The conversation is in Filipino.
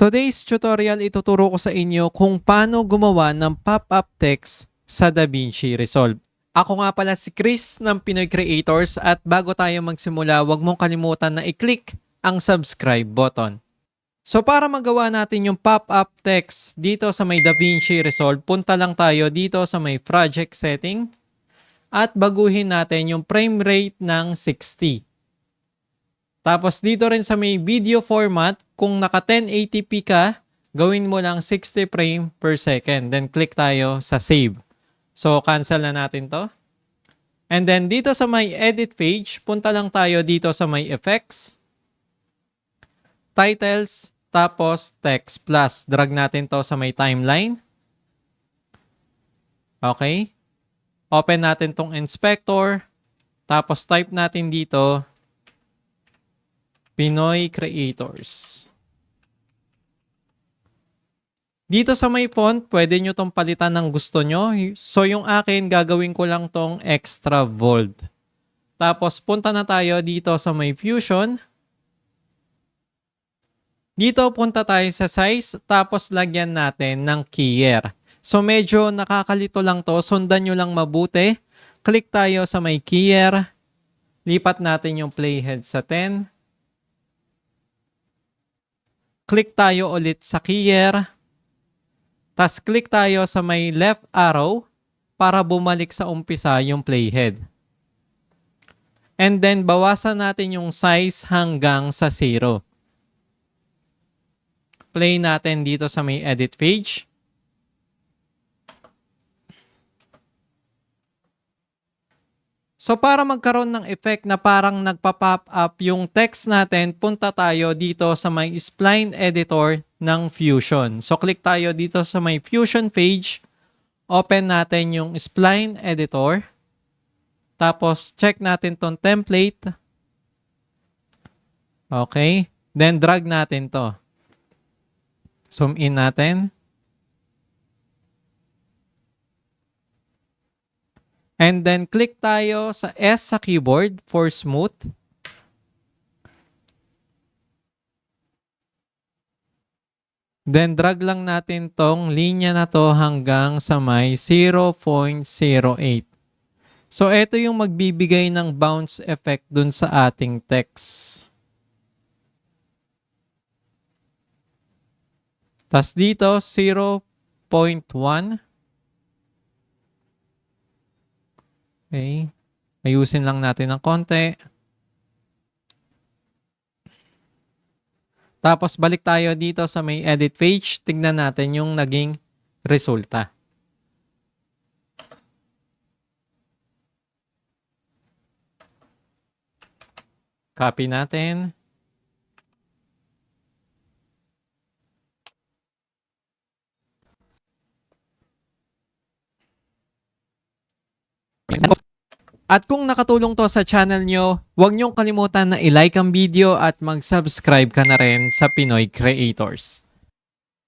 Today's tutorial ituturo ko sa inyo kung paano gumawa ng pop-up text sa DaVinci Resolve. Ako nga pala si Chris ng Pinoy Creators at bago tayo magsimula, huwag mong kalimutan na i-click ang subscribe button. So para magawa natin yung pop-up text dito sa may DaVinci Resolve, punta lang tayo dito sa may project setting at baguhin natin yung frame rate ng 60. Tapos dito rin sa may video format, kung naka 1080p ka, gawin mo lang 60 frame per second. Then click tayo sa save. So cancel na natin to. And then dito sa may edit page, punta lang tayo dito sa may effects, titles, tapos text plus. Drag natin to sa may timeline. Okay. Open natin tong inspector. Tapos type natin dito Pinoy Creators. Dito sa may font, pwede nyo tong palitan ng gusto nyo. So yung akin, gagawin ko lang tong extra bold. Tapos punta na tayo dito sa may fusion. Dito punta tayo sa size, tapos lagyan natin ng keyer. So medyo nakakalito lang to, sundan nyo lang mabuti. Click tayo sa may keyer. Lipat natin yung playhead sa 10. Click tayo ulit sa keyer. Tapos click tayo sa may left arrow para bumalik sa umpisa yung playhead. And then bawasan natin yung size hanggang sa 0. Play natin dito sa may edit page. So para magkaroon ng effect na parang nagpa-pop up yung text natin, punta tayo dito sa may spline editor ng Fusion. So click tayo dito sa may Fusion page. Open natin yung spline editor. Tapos check natin tong template. Okay. Then drag natin to. Zoom in natin. And then click tayo sa S sa keyboard for smooth. Then drag lang natin tong linya na to hanggang sa may 0.08. So ito yung magbibigay ng bounce effect dun sa ating text. Tas dito 0.1 Okay. Ayusin lang natin ng konti. Tapos balik tayo dito sa may edit page. Tignan natin yung naging resulta. Copy natin. At kung nakatulong to sa channel nyo, huwag nyong kalimutan na i-like ang video at mag-subscribe ka na rin sa Pinoy Creators.